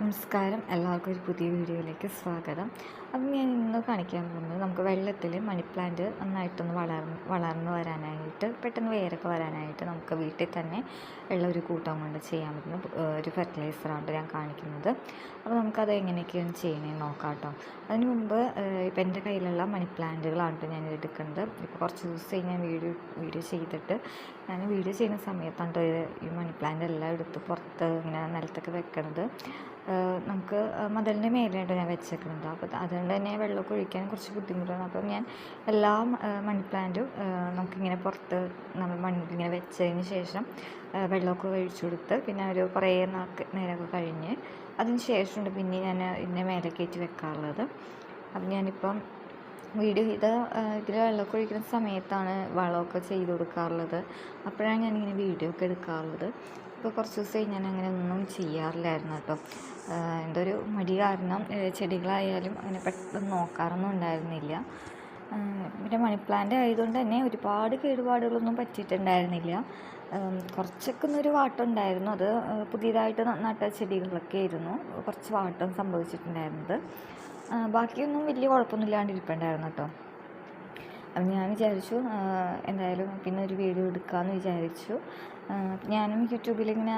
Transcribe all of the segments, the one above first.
നമസ്കാരം. എല്ലാവർക്കും ഒരു പുതിയ വീഡിയോയിലേക്ക് സ്വാഗതം. അപ്പം ഞാൻ ഇന്ന് കാണിക്കാൻ പോകുന്നത് നമുക്ക് വെള്ളത്തിൽ മണി പ്ലാന്റ് നന്നായിട്ടൊന്ന് വളർന്ന് വളർന്ന് വരാനായിട്ട് പെട്ടെന്ന് വേരൊക്കെ വരാനായിട്ട് നമുക്ക് വീട്ടിൽ തന്നെ ഉള്ള ഒരു കൂട്ടം കൊണ്ട് ചെയ്യാൻ പറ്റുന്ന ഒരു ഫെർട്ടിലൈസറാണ് ഞാൻ കാണിക്കുന്നത്. അപ്പോൾ നമുക്കത് എങ്ങനെയൊക്കെയാണ് ചെയ്യുന്നത് നോക്കാം കേട്ടോ അതിന് മുമ്പ് ഇപ്പം എന്റെ കയ്യിലുള്ള മണി പ്ലാന്റുകളാണ് ഞാൻ എടുക്കുന്നത്. ഇപ്പോൾ കുറച്ച് ദിവസമായി ഞാൻ വീഡിയോ വീഡിയോ ചെയ്തിട്ട് ഞാൻ വീഡിയോ ചെയ്യുന്ന സമയത്താണ് ഈ മണി പ്ലാന്റ് എല്ലാം എടുത്ത് പുറത്ത് ഇങ്ങനെ നിലത്തൊക്കെ ഏഹ് നമുക്ക് മതിലിന്റെ മേലെയായിട്ട് ഞാൻ വെച്ചേക്കുന്നത് അപ്പോൾ അതുകൊണ്ട് തന്നെ വെള്ളമൊക്കെ ഒഴിക്കാൻ കുറച്ച് ബുദ്ധിമുട്ടാണ്. അപ്പം ഞാൻ എല്ലാ മണി പ്ലാന്റും നമുക്കിങ്ങനെ പുറത്ത് നമ്മൾ മണ്ണിങ്ങനെ വെച്ചതിന് ശേഷം വെള്ളമൊക്കെ ഒഴിച്ചു കൊടുത്ത് പിന്നെ ഒരു കുറേ നേരമൊക്കെ കഴിഞ്ഞ് അതിന് ശേഷമുണ്ട് പിന്നെ ഞാൻ ഇതിന്റെ മേലെ കയറ്റി വെക്കാറുള്ളത്. അപ്പം ഞാനിപ്പം വീഡിയോ ഇത് ഇതിൽ വെള്ളമൊക്കെ ഒഴിക്കുന്ന സമയത്താണ് വളമൊക്കെ ചെയ്ത് കൊടുക്കാറുള്ളത്. അപ്പോഴാണ് ഞാനിങ്ങനെ വീഡിയോ ഒക്കെ എടുക്കാറുള്ളത്. ഇപ്പോൾ കുറച്ച് ദിവസമായി ഞാൻ അങ്ങനെ ഒന്നും ചെയ്യാറില്ലായിരുന്നു കേട്ടോ. എന്റെ ഒരു മടി കാരണം ചെടികളായാലും അങ്ങനെ പെട്ടെന്ന് നോക്കാറൊന്നും ഉണ്ടായിരുന്നില്ല. പിന്നെ മണി പ്ലാന്റ് ആയതുകൊണ്ട് തന്നെ ഒരുപാട് കേടുപാടുകളൊന്നും പറ്റിയിട്ടുണ്ടായിരുന്നില്ല. കുറച്ചൊക്കെ ഒന്നൊരു വാട്ടം ഉണ്ടായിരുന്നു അത് പുതിയതായിട്ട് നട്ട ചെടികളൊക്കെ ആയിരുന്നു. കുറച്ച് വാട്ടം സംഭവിച്ചിട്ടുണ്ടായിരുന്നത്. ബാക്കിയൊന്നും വലിയ കുഴപ്പമൊന്നുമില്ലാണ്ടിരിപ്പുണ്ടായിരുന്നു കേട്ടോ. അപ്പം ഞാൻ വിചാരിച്ചു എന്തായാലും പിന്നെ ഒരു വീഡിയോ എടുക്കാമെന്ന് വിചാരിച്ചു. ഞാനും യൂട്യൂബിൽ ഇങ്ങനെ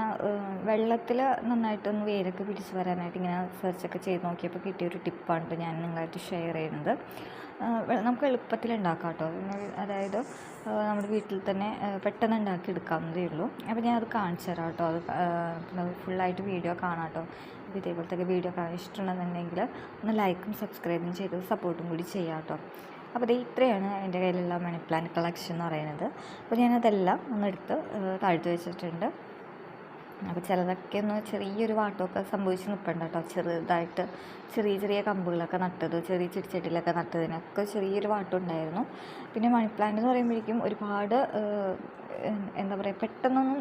വെള്ളത്തിൽ നന്നായിട്ടൊന്ന് വേരൊക്കെ പിടിച്ച് വരാനായിട്ട് ഇങ്ങനെ സെർച്ചൊക്കെ ചെയ്ത് നോക്കിയപ്പോൾ കിട്ടിയൊരു ടിപ്പാണ് ഞാൻ നിങ്ങളായിട്ട് ഷെയർ ചെയ്യുന്നത്. നമുക്ക് എളുപ്പത്തിൽ ഉണ്ടാക്കാം കേട്ടോ അതായത് നമ്മുടെ വീട്ടിൽ തന്നെ പെട്ടെന്ന് ഉണ്ടാക്കി എടുക്കാവുന്നതേ ഉള്ളൂ. അപ്പോൾ ഞാൻ അത് കാണിച്ചു തരാം കേട്ടോ അത് ഫുള്ളായിട്ട് വീഡിയോ കാണാം കേട്ടോ ഇതേപോലത്തെ വീഡിയോ കാണാൻ ഇഷ്ടമുണ്ടെന്നുണ്ടെങ്കിൽ ഒന്ന് ലൈക്കും സബ്സ്ക്രൈബും ചെയ്ത് സപ്പോർട്ടും കൂടി ചെയ്യാം കേട്ടോ അപ്പോൾ ഇത് ഇത്രയാണ് എന്റെ കയ്യിലുള്ള മണി പ്ലാന്റ് കളക്ഷൻ എന്ന് പറയുന്നത്. അപ്പോൾ ഞാനതെല്ലാം ഒന്ന് എടുത്ത് താഴ്ത്തി വെച്ചിട്ടുണ്ട്. അപ്പോൾ ചിലതൊക്കെ ഒന്ന് ചെറിയൊരു വാട്ടമൊക്കെ സംഭവിച്ച് നിൽപ്പുണ്ട് കേട്ടോ. ചെറുതായിട്ട് ചെറിയ ചെറിയ കമ്പുകളൊക്കെ നട്ടത് ചെറിയ ചെടിച്ചട്ടിലൊക്കെ നട്ടതിനൊക്കെ ചെറിയൊരു വാട്ടം ഉണ്ടായിരുന്നു. പിന്നെ മണി പ്ലാന്റ് എന്ന് പറയുമ്പോഴേക്കും ഒരുപാട് എന്താ പറയുക പെട്ടെന്നൊന്നും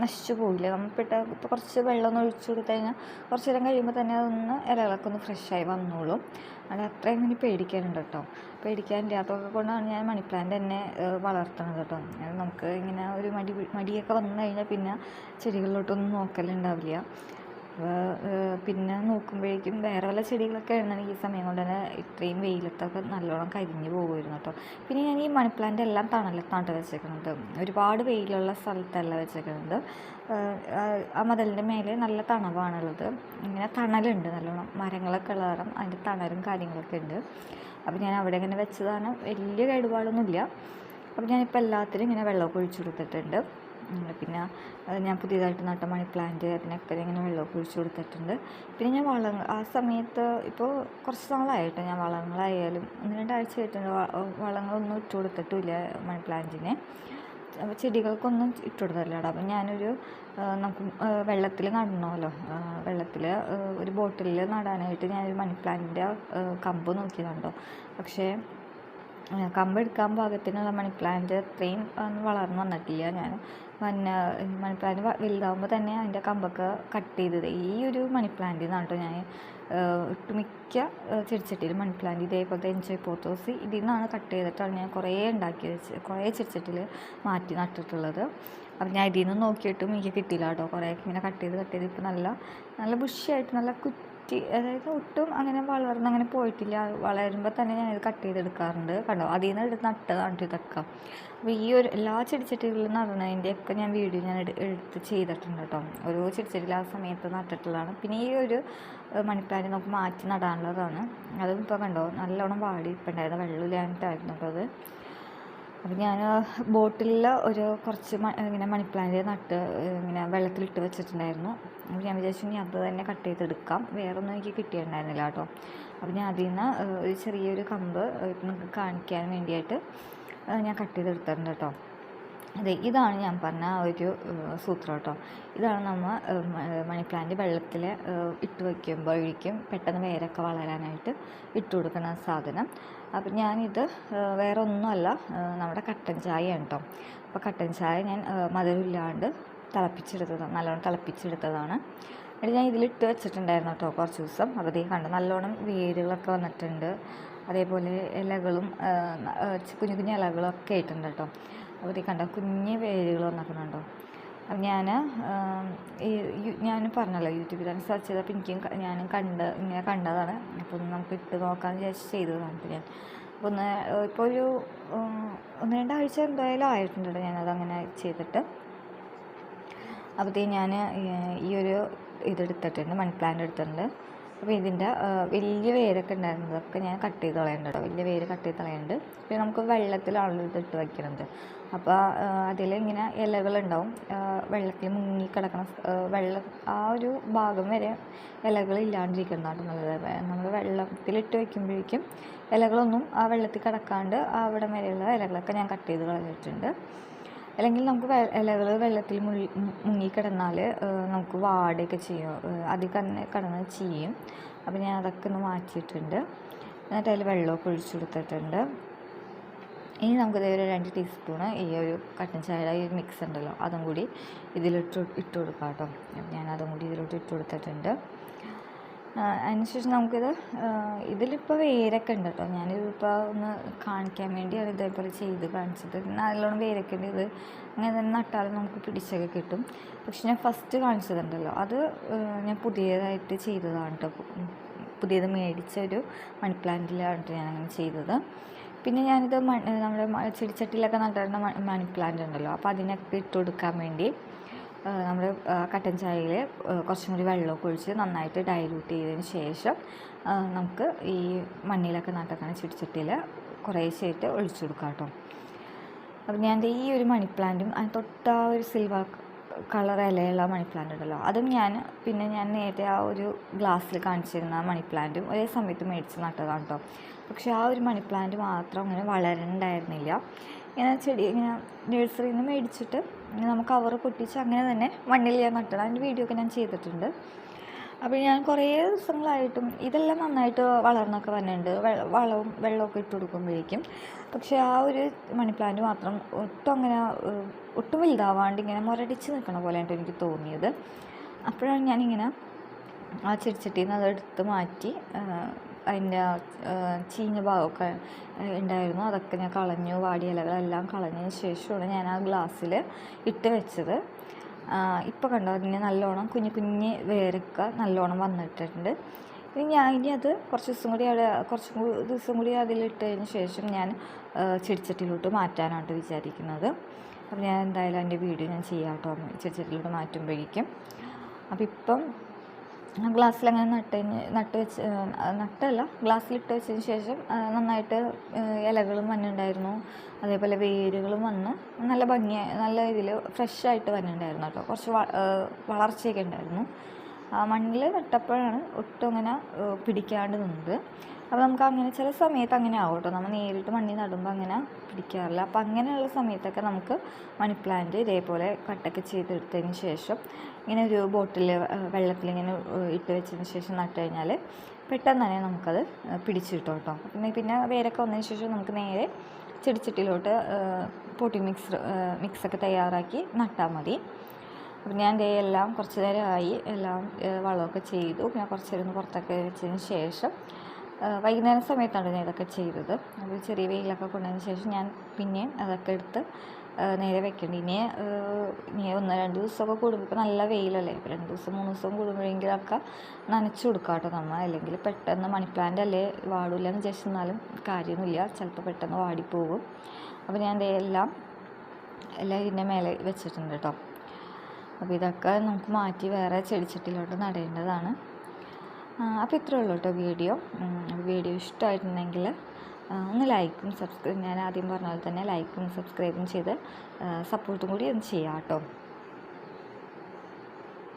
നശിച്ചു പോകില്ല നമ്മൾ പെട്ട ഇപ്പോൾ കുറച്ച് വെള്ളം ഒഴിച്ചു കൊടുത്തു കഴിഞ്ഞാൽ കുറച്ച് നേരം കഴിയുമ്പോൾ തന്നെ അതൊന്ന് ഇലകളൊക്കെ ഒന്ന് ഫ്രഷായി വന്നോളും. അവിടെ അത്രയും ഇങ്ങനെ പേടിക്കാനുണ്ട് കേട്ടോ. പേടിക്കാനില്ലാത്തതൊക്കെ കൊണ്ടാണ് ഞാൻ മണി പ്ലാന്റ് തന്നെ വളർത്തുന്നത് കേട്ടോ. നമുക്ക് ഇങ്ങനെ ഒരു മടി മടിയൊക്കെ വന്നു കഴിഞ്ഞാൽ പിന്നെ ചെടികളിലോട്ടൊന്നും നോക്കലുണ്ടാവില്ല. പിന്നെ നോക്കുമ്പോഴേക്കും വേറെ വല്ല ചെടികളൊക്കെ ആയിരുന്നെങ്കിൽ ഈ സമയം കൊണ്ട് തന്നെ ഇത്രയും വെയിലത്തൊക്കെ നല്ലോണം കരിഞ്ഞു പോകുമായിരുന്നു കേട്ടോ. പിന്നെ ഞാൻ ഈ മണി പ്ലാന്റ് എല്ലാം തണലത്താണ് വെച്ചേക്കുന്നത് ഒരുപാട് വെയിലുള്ള സ്ഥലത്തല്ല വെച്ചേക്കുന്നത് ആ മതിലിന്റെ മേലെ നല്ല തണവാണുള്ളത്. ഇങ്ങനെ തണലുണ്ട് നല്ലോണം. മരങ്ങളൊക്കെ ഉള്ള കാരണം അതിന്റെ തണലും കാര്യങ്ങളൊക്കെ ഉണ്ട്. അപ്പോൾ ഞാൻ അവിടെ ഇങ്ങനെ വെച്ചതാണ്. വലിയ കേടുപാടൊന്നുമില്ല. അപ്പോൾ ഞാനിപ്പോൾ എല്ലാത്തിനും ഇങ്ങനെ വെള്ളമൊക്കെ ഒഴിച്ചു കൊടുത്തിട്ടുണ്ട്. പിന്നെ ഞാൻ പുതിയതായിട്ട് നട്ട മണി പ്ലാന്റ് അതിനൊക്കെ ഇങ്ങനെ വെള്ളമൊക്കെ ഒഴിച്ചു കൊടുത്തിട്ടുണ്ട്. പിന്നെ ഞാൻ വളങ്ങൾ ആ സമയത്ത് ഇപ്പോൾ കുറച്ച് നാളായിട്ട് ഞാൻ വളങ്ങളായാലും ഒന്ന് രണ്ടാഴ്ച ആയിട്ടുണ്ട് വളങ്ങളൊന്നും ഇട്ട് കൊടുത്തിട്ടില്ല മണി പ്ലാന്റിനെ. അപ്പോൾ ചെടികൾക്കൊന്നും ഇട്ട് കൊടുത്തില്ല അപ്പം ഞാനൊരു നമുക്ക് വെള്ളത്തിൽ നടണമല്ലോ വെള്ളത്തിൽ ഒരു ബോട്ടിലിൽ നടാനായിട്ട് ഞാനൊരു മണി പ്ലാന്റിന്റെ കമ്പ് നോക്കിയതുണ്ടോ പക്ഷേ ആ, കമ്പ് എടുക്കാൻ പാകത്തിനുള്ള മണി പ്ലാന്റ് അത്രയും ഒന്നും വളർന്നു വന്നിട്ടില്ല ഞാൻ. പിന്നെ മണി പ്ലാന്റ് വലുതാകുമ്പോൾ തന്നെ അതിന്റെ കമ്പൊക്കെ കട്ട് ചെയ്തത്. ഈ ഒരു മണി പ്ലാന്റിൽ നിന്നാണ് കേട്ടോ ഞാൻ ഒട്ടുമിക്ക ചെടിച്ചട്ടിയിൽ മണി പ്ലാന്റ് ഇതേപോലത്തെ എൻജോയ് പോത്തോസ് ഇതിൽ നിന്നാണ് കട്ട് ചെയ്തിട്ടാണ് ഞാൻ കുറേ ഉണ്ടാക്കി വെച്ച് കുറേ ചെടിച്ചട്ടിയിൽ മാറ്റി നട്ടിട്ടുള്ളത്. അപ്പം ഞാൻ ഇതിൽ നിന്ന് നോക്കിയിട്ടും എനിക്ക് കിട്ടിയില്ല കേട്ടോ. കുറേ ഇങ്ങനെ കട്ട് ചെയ്ത് കട്ട് ചെയ്ത് ഇപ്പോൾ നല്ല നല്ല ബുഷിയായിട്ട് നല്ല കുറ്റി അതായത് ഒട്ടും അങ്ങനെ വളർന്ന് അങ്ങനെ പോയിട്ടില്ല. വളരുമ്പോൾ തന്നെ ഞാനിത് കട്ട് ചെയ്തെടുക്കാറുണ്ട് കണ്ടോ? അതിൽ നിന്ന് എടുത്ത് നട്ടതാണ് ഇതൊക്കെ അപ്പോൾ ഈ ഒരു എല്ലാ ചെടിച്ചട്ടികളിലും നടണതിന്റെയൊക്കെ ഞാൻ വീഡിയോ ഞാൻ എടു- എടുത്ത് ചെയ്തിട്ടുണ്ട് കേട്ടോ. ഓരോ ചെടിച്ചട്ടികൾ ആ സമയത്ത് നട്ടിട്ടുള്ളതാണ്. പിന്നെ ഈ ഒരു മണിപ്പാരി നമുക്ക് മാറ്റി നടാനുള്ളതാണ്. അതും ഇപ്പോൾ കണ്ടോ? നല്ലോണം വാടി. ഇപ്പം ഉണ്ടായിരുന്നു വെള്ളമില്ലാണ്ടായിരുന്നു അപ്പോൾ അത്. അപ്പം ഞാൻ ബോട്ടിലിൽ ഒരു കുറച്ച് ഇങ്ങനെ മണി പ്ലാന്റ് നട്ട് ഇങ്ങനെ വെള്ളത്തിലിട്ട് വെച്ചിട്ടുണ്ടായിരുന്നു. അപ്പോൾ ഞാൻ വിചാരിച്ചു ഇനി അത് തന്നെ കട്ട് ചെയ്തെടുക്കാം. വേറെ ഒന്നും എനിക്ക് കിട്ടിയിട്ടുണ്ടായിരുന്നില്ല കേട്ടോ. അപ്പം ഞാൻ അതിൽ നിന്ന് ഒരു ചെറിയൊരു കമ്പ് നിങ്ങൾക്ക് കാണിക്കാൻ വേണ്ടിയിട്ട് ഞാൻ കട്ട് ചെയ്തെടുത്തിട്ടുണ്ട് കേട്ടോ. അതെ ഇതാണ് ഞാൻ പറഞ്ഞ ആ ഒരു സൂത്രം കേട്ടോ. ഇതാണ് നമ്മൾ മണി പ്ലാന്റ് വെള്ളത്തിൽ ഇട്ട് വയ്ക്കുമ്പോഴേക്കും പെട്ടെന്ന് വേരൊക്കെ വളരാനായിട്ട് ഇട്ട് കൊടുക്കുന്ന സാധനം. അപ്പം ഞാനിത് വേറെ ഒന്നുമല്ല നമ്മുടെ കട്ടൻ ചായയാണ് കേട്ടോ അപ്പോൾ കട്ടൻ ചായ ഞാൻ മധുരമില്ലാണ്ട് തിളപ്പിച്ചെടുത്തതാണ് നല്ലോണം തിളപ്പിച്ചെടുത്തതാണ്. എന്നിട്ട് ഞാൻ ഇതിലിട്ട് വെച്ചിട്ടുണ്ടായിരുന്നു കേട്ടോ കുറച്ച് ദിവസം. അപ്പോൾ ഇതേ കണ്ട് നല്ലോണം വേരുകളൊക്കെ വന്നിട്ടുണ്ട്. അതേപോലെ ഇലകളും കുഞ്ഞു കുഞ്ഞു ഇലകളൊക്കെ ആയിട്ടുണ്ട് കേട്ടോ അപ്പോൾ കണ്ട കുഞ്ഞ് വേരുകൾ വന്നിട്ടുണ്ടോ അപ്പം ഞാൻ ഞാൻ പറഞ്ഞല്ലോ യൂട്യൂബിൽ തന്നെ സെർച്ച് ചെയ്തപ്പോൾ എനിക്കും ഞാനും കണ്ട് ഇങ്ങനെ കണ്ടതാണ്. അപ്പോൾ ഒന്ന് നമുക്ക് ഇട്ട് നോക്കാമെന്ന് വിചാരിച്ച് ചെയ്തതാണ് അപ്പോൾ ഞാൻ. ഒന്ന് ഇപ്പോൾ ഒരു ഒന്ന് രണ്ടാഴ്ച എന്തായാലും ആയിട്ടുണ്ട് കേട്ടോ ഞാനത് അങ്ങനെ ചെയ്തിട്ട്. അപ്പോഴത്തേക്ക് ഞാൻ ഈ ഒരു ഇതെടുത്തിട്ടുണ്ട് മണി പ്ലാന്റ് എടുത്തിട്ടുണ്ട്. അപ്പോൾ ഇതിന്റെ വലിയ വേരൊക്കെ ഉണ്ടായിരുന്നത് അതൊക്കെ ഞാൻ കട്ട് ചെയ്ത് കളയുന്നുണ്ട് കേട്ടോ വലിയ വേര് കട്ട് ചെയ്ത് കളയുന്നുണ്ട് പിന്നെ നമുക്ക് വെള്ളത്തിലാണല്ലോ ഇത് ഇട്ട് വയ്ക്കുന്നത് അപ്പോൾ അതിലിങ്ങനെ ഇലകളുണ്ടാവും. വെള്ളത്തിൽ മുങ്ങി കിടക്കണം വെള്ളം ആ ഒരു ഭാഗം വരെ ഇലകൾ ഇല്ലാണ്ടിരിക്കുന്നതാണ് നല്ലത്. നമ്മൾ വെള്ളത്തിലിട്ട് വയ്ക്കുമ്പോഴേക്കും ഇലകളൊന്നും ആ വെള്ളത്തിൽ കിടക്കാണ്ട് അവിടെ വരെയുള്ള ഇലകളൊക്കെ ഞാൻ കട്ട് ചെയ്ത് കളഞ്ഞിട്ടുണ്ട്. അല്ലെങ്കിൽ നമുക്ക് ഇലകൾ വെള്ളത്തിൽ മുഴി മുങ്ങിക്കിടന്നാൽ നമുക്ക് വാടുകയൊക്കെ ചെയ്യും. അതിൽ തന്നെ കിടന്ന് ചെയ്യും അപ്പോൾ ഞാൻ അതൊക്കെ ഒന്ന് മാറ്റിയിട്ടുണ്ട്. എന്നിട്ട് അതിൽ വെള്ളമൊക്കെ ഒഴിച്ചു കൊടുത്തിട്ടുണ്ട്. ഇനി നമുക്ക് ഇതേപോലെ രണ്ട് ടീസ്പൂണ് ഈ ഒരു കട്ടൻ ചായയുടെ ഈ മിക്സ് ഉണ്ടല്ലോ അതും കൂടി ഇതിലിട്ട് ഇട്ട് കൊടുക്കാം കേട്ടോ. അതും കൂടി ഇതിലോട്ട് ഇട്ട് കൊടുത്തിട്ടുണ്ട്. അതിനുശേഷം നമുക്കിത് ഇതിലിപ്പോൾ വേരൊക്കെ ഉണ്ട് കേട്ടോ ഞാനിതിപ്പോൾ ഒന്ന് കാണിക്കാൻ വേണ്ടിയാണ് ഇതേപോലെ ചെയ്ത് കാണിച്ചത്. നല്ലോണം വേരൊക്കെ ഉണ്ട്. ഇത് അങ്ങനെ തന്നെ നട്ടാലും നമുക്ക് പിടിച്ചൊക്കെ കിട്ടും. പക്ഷെ ഞാൻ ഫസ്റ്റ് കാണിച്ചതുണ്ടല്ലോ. അത് ഞാൻ പുതിയതായിട്ട് ചെയ്തതാണ് കേട്ടോ പുതിയത് മേടിച്ച ഒരു മണി പ്ലാന്റിലാണ് ഞാൻ അങ്ങനെ ചെയ്തത്. പിന്നെ ഞാനിത് നമ്മുടെ ചെടിച്ചട്ടിയിലൊക്കെ നട്ടിരുന്ന മണി പ്ലാന്റ് ഉണ്ടല്ലോ. അപ്പോൾ അതിനൊക്കെ ഇട്ട് കൊടുക്കാൻ വേണ്ടി നമ്മൾ കട്ടൻ ചായയിൽ കുറച്ചും കൂടി വെള്ളമൊക്കെ ഒഴിച്ച് നന്നായിട്ട് ഡൈലൂട്ട് ചെയ്തതിന് ശേഷം നമുക്ക് ഈ മണ്ണിലൊക്കെ നട്ടേക്കണ ചെടിച്ചട്ടിയിൽ കുറേശ്ശായിട്ട് ഒഴിച്ചു കൊടുക്കാം കേട്ടോ. അപ്പം ഞാൻ ഈ ഒരു മണി പ്ലാന്റും അതിന് തൊട്ട ഒരു സിൽവർ കളർ ഇലയുള്ള മണി പ്ലാന്റ് ഉണ്ടല്ലോ അതും ഞാൻ പിന്നെ ഞാൻ നേരത്തെ ആ ഒരു ഗ്ലാസ്സിൽ കാണിച്ചിരുന്ന മണി പ്ലാന്റും ഒരേ സമയത്ത് മേടിച്ച് നട്ടതാണ് കേട്ടോ. പക്ഷേ ആ ഒരു മണി പ്ലാന്റ് മാത്രം അങ്ങനെ വളരണ്ടായിരുന്നില്ല. ഇങ്ങനെ ചെടി ഇങ്ങനെ നഴ്സറിയിൽ നിന്ന് മേടിച്ചിട്ട് നമുക്ക് കവർ പൊട്ടിച്ച് അങ്ങനെ തന്നെ മണ്ണിൽ ഞാൻ നട്ടണം അതിന്റെ വീഡിയോ ഒക്കെ ഞാൻ ചെയ്തിട്ടുണ്ട്. അപ്പോൾ ഞാൻ കുറേ ദിവസങ്ങളായിട്ടും ഇതെല്ലാം നന്നായിട്ട് വളർന്നൊക്കെ വന്നിട്ടുണ്ട്. വളവും വെള്ളമൊക്കെ ഇട്ട് കൊടുക്കുമ്പോഴേക്കും. പക്ഷേ ആ ഒരു മണി പ്ലാന്റ് മാത്രം ഒട്ടും അങ്ങനെ ഒട്ടും വലുതാവാണ്ട് ഇങ്ങനെ മുരടിച്ച് നിൽക്കണ പോലെയായിട്ട് എനിക്ക് തോന്നിയത്. അപ്പോഴാണ് ഞാനിങ്ങനെ ആ ചെടിച്ചട്ടിയിൽ നിന്ന് അതെടുത്ത് മാറ്റി അതിന്റെ ചീഞ്ഞ ഭാഗമൊക്കെ ഉണ്ടായിരുന്നു. അതൊക്കെ ഞാൻ കളഞ്ഞു വാടിയ ഇലകളെല്ലാം കളഞ്ഞതിന് ശേഷമാണ് ഞാൻ ആ ഗ്ലാസ്സിൽ ഇട്ട് വെച്ചത്. ഇപ്പോൾ കണ്ടോ അതിന് നല്ലോണം കുഞ്ഞു കുഞ്ഞ് വേരൊക്കെ നല്ലോണം വന്നിട്ടുണ്ട്. ഇനി ഞാൻ ഇനി അത് കുറച്ച് ദിവസം കൂടി അവിടെ കുറച്ച് ദിവസം കൂടി അതിലിട്ടതിന് ശേഷം ഞാൻ ചെടിച്ചട്ടിയിലോട്ട് മാറ്റാനാണ് വിചാരിക്കുന്നത്. അപ്പോൾ ഞാൻ എന്തായാലും എന്റെ വീഡിയോ ഞാൻ ചെയ്യാം കേട്ടോ. ചെടിച്ചട്ടിയിലോട്ട് മാറ്റുമ്പോഴേക്കും. അപ്പോൾ ഇപ്പം അങ്ങനെ നട്ട് നട്ട് വെച്ച് നട്ടല്ല ഗ്ലാസ്സിലിട്ട് വെച്ചതിന് ശേഷം നന്നായിട്ട് ഇലകളും വന്നിട്ടുണ്ടായിരുന്നു. അതേപോലെ വേരുകളും വന്ന്. നല്ല ഭംഗി നല്ല ഇതിൽ ഫ്രഷായിട്ട് വന്നിട്ടുണ്ടായിരുന്നു കേട്ടോ. കുറച്ച് വളർച്ചയൊക്കെ ഉണ്ടായിരുന്നു. മണ്ണിൽ നട്ടപ്പോഴാണ് ഒട്ടും അങ്ങനെ പിടിക്കാണ്ട് നിന്നത്. അപ്പോൾ നമുക്ക് അങ്ങനെ ചില സമയത്ത് അങ്ങനെ ആവും കേട്ടോ നമ്മൾ നേരിട്ട് മണ്ണിൽ നടുമ്പോൾ അങ്ങനെ പിടിക്കാറില്ല. അപ്പോൾ അങ്ങനെയുള്ള സമയത്തൊക്കെ നമുക്ക് മണി പ്ലാന്റ് ഇതേപോലെ കട്ടൊക്കെ ചെയ്തെടുത്തതിന് ശേഷം ഇങ്ങനെ ഒരു ബോട്ടിൽ വെള്ളത്തിൽ ഇങ്ങനെ ഇട്ട് വെച്ചതിന് ശേഷം നട്ട് കഴിഞ്ഞാൽ പെട്ടെന്ന് തന്നെ നമുക്കത് പിടിച്ചു കിട്ടും കേട്ടോ പിന്നെ പിന്നെ വേരൊക്കെ വന്നതിന് ശേഷം നമുക്ക് നേരെ ചെടിച്ചട്ടിയിലോട്ട് പൊട്ടി മിക്സ് മിക്സൊക്കെ തയ്യാറാക്കി നട്ടാൽ മതി. അപ്പം ഞാൻ ദേ എല്ലാം കുറച്ച് നേരമായി എല്ലാം വളമൊക്കെ ചെയ്തു. പിന്നെ കുറച്ച് നേരം പുറത്തൊക്കെ വെച്ചതിന് ശേഷം വൈകുന്നേരം സമയത്താണ് ഞാൻ ഇതൊക്കെ ചെയ്തത്. ഒരു ചെറിയ വെയിലൊക്കെ കൊണ്ടതിന് ശേഷം ഞാൻ പിന്നെയും അതൊക്കെ എടുത്ത് നേരെ വെക്കേണ്ടി. ഇനി ഇനി ഒന്ന് രണ്ട് ദിവസമൊക്കെ കൂടുമ്പോൾ നല്ല വെയിലല്ലേ. ഇപ്പോൾ രണ്ട് ദിവസം മൂന്ന് ദിവസം കൂടുമ്പോഴെങ്കിലൊക്കെ നനച്ച് കൊടുക്കാം കേട്ടോ നമ്മൾ. അല്ലെങ്കിൽ പെട്ടെന്ന് മണി പ്ലാന്റ് അല്ലേ വാടില്ല എന്ന് വിചാരിച്ചെന്നാലും കാര്യമൊന്നുമില്ല. ചിലപ്പോൾ പെട്ടെന്ന് വാടിപ്പോകും. അപ്പോൾ ഞാൻ എല്ലാം എല്ലാം ഇതിന്റെ മേലെ വെച്ചിട്ടുണ്ട് കേട്ടോ. അപ്പോൾ ഇതൊക്കെ നമുക്ക് മാറ്റി വേറെ ചെടിച്ചട്ടിയിലോട്ട് നടേണ്ടതാണ്. അപ്പോൾ ഇത്രയേ ഉള്ളൂ കേട്ടോ വീഡിയോ. വീഡിയോ ഇഷ്ടമായിട്ടുണ്ടെങ്കിൽ ഒന്ന് ലൈക്കും സബ്സ്ക്രൈബ് ഞാൻ ആദ്യം പറഞ്ഞ പോലെ തന്നെ ലൈക്കും സബ്സ്ക്രൈബും ചെയ്ത് സപ്പോർട്ടും കൂടി ഒന്ന് ചെയ്യാം കേട്ടോ.